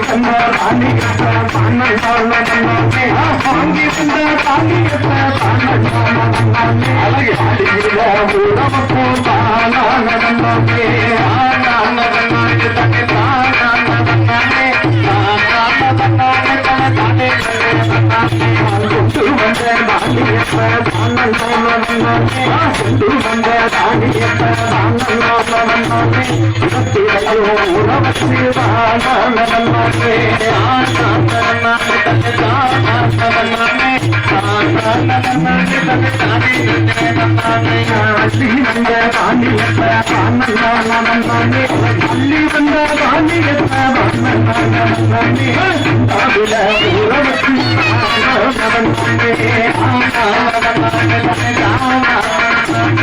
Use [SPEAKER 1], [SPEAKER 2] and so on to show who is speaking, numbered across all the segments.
[SPEAKER 1] வந்த தானியத்தை தானே வாங்கி வந்த தானியத்தை தானே அழகு அடியில உறவுக்கு தானா நடந்தானே தானா நடந்தானே தன்னை தானா நடந்தானே தானா நடந்தானே தன்னை தானே நடந்தானே கொண்டு வந்த தானியத்தை தானே கொண்டு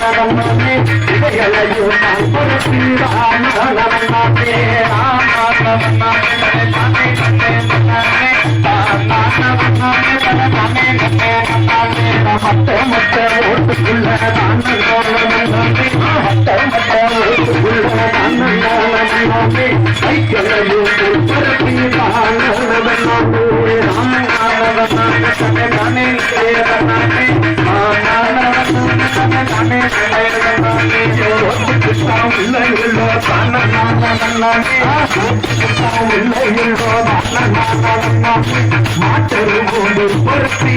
[SPEAKER 1] தானியத்தை தானே இடத்திலையோ உறவத்து தானா நடந்தானே தானா நடந்தானே தன்னை தானா நடந்தானே தானா நடந்தானே தன்னை தானே ஓட்டுக்குள்ள மத்த மாட்டரு போது பருத்தி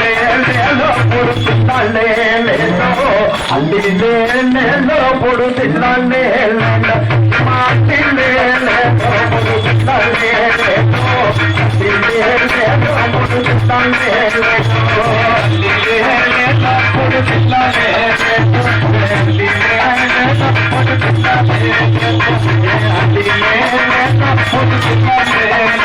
[SPEAKER 1] అల్లిలేనేలో పొడుతున్నానే మాటిలేనేలో పొడుతున్నానే అల్లిలేనేలో పొడుతున్నానే అల్లిలేనేలో పొడుతున్నానే అల్లిలేనేలో పొడుతున్నానే అల్లిలేనేలో పొడుతున్నానే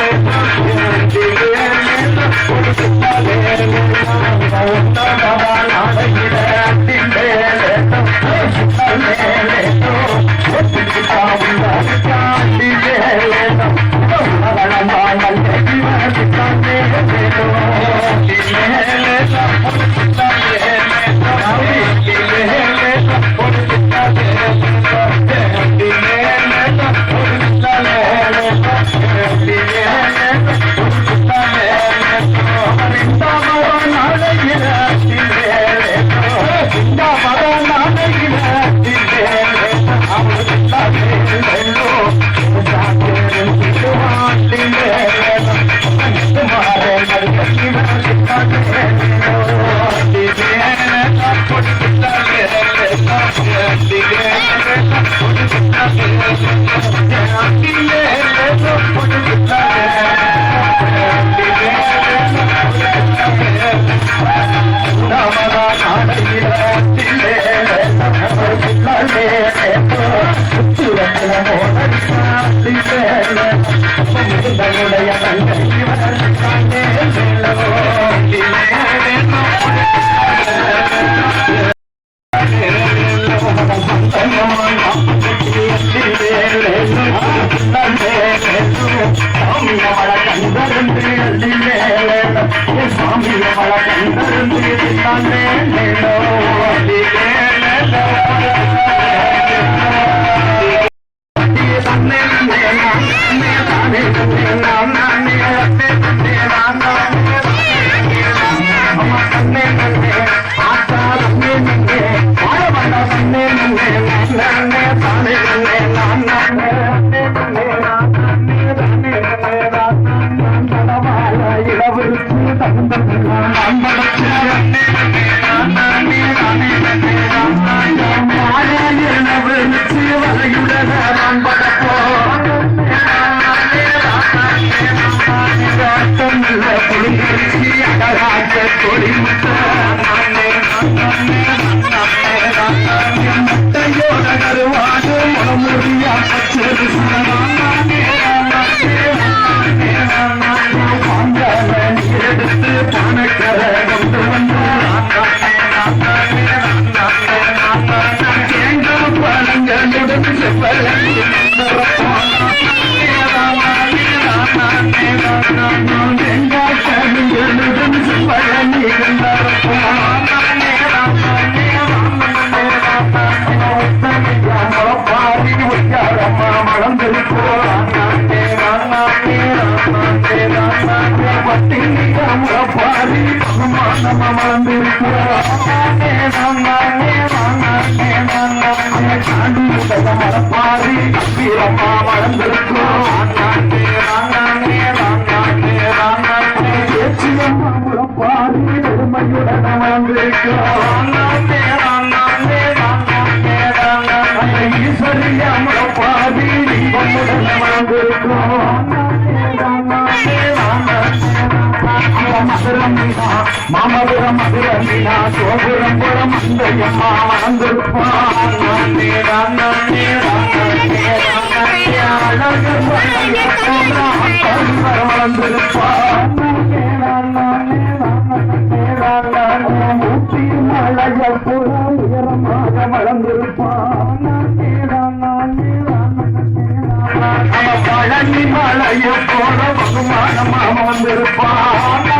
[SPEAKER 1] ఆ மதுரம் மீனா சோபுரம் புறம் அந்தையம்மா வளர்ந்திருப்பான் வளர்ந்திருப்பான் ஊட்டி வளர்ந்திருப்பான் மலையை போல வந்திருப்பான்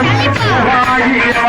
[SPEAKER 1] 我是娃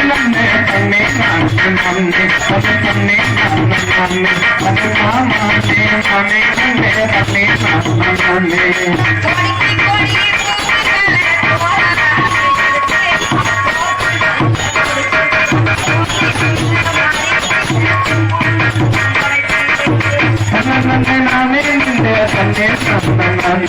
[SPEAKER 1] கண்ணே கண்ணே கண்ணே அது கண்ணே கண்ணே
[SPEAKER 2] கோடி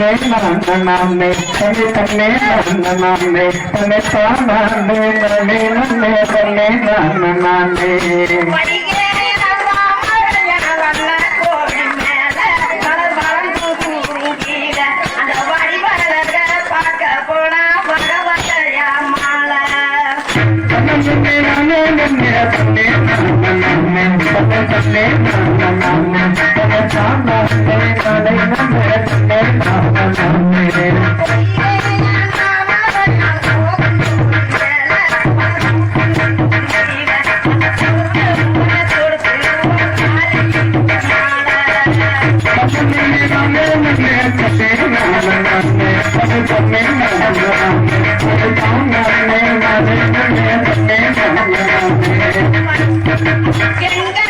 [SPEAKER 2] தொடர்ந்துவா ஊசி
[SPEAKER 1] தன்னே நானே நந்தே தன்னே தன்னே நானே நானே தன்னை தன்னே நானே Get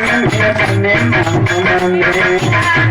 [SPEAKER 1] Thank you.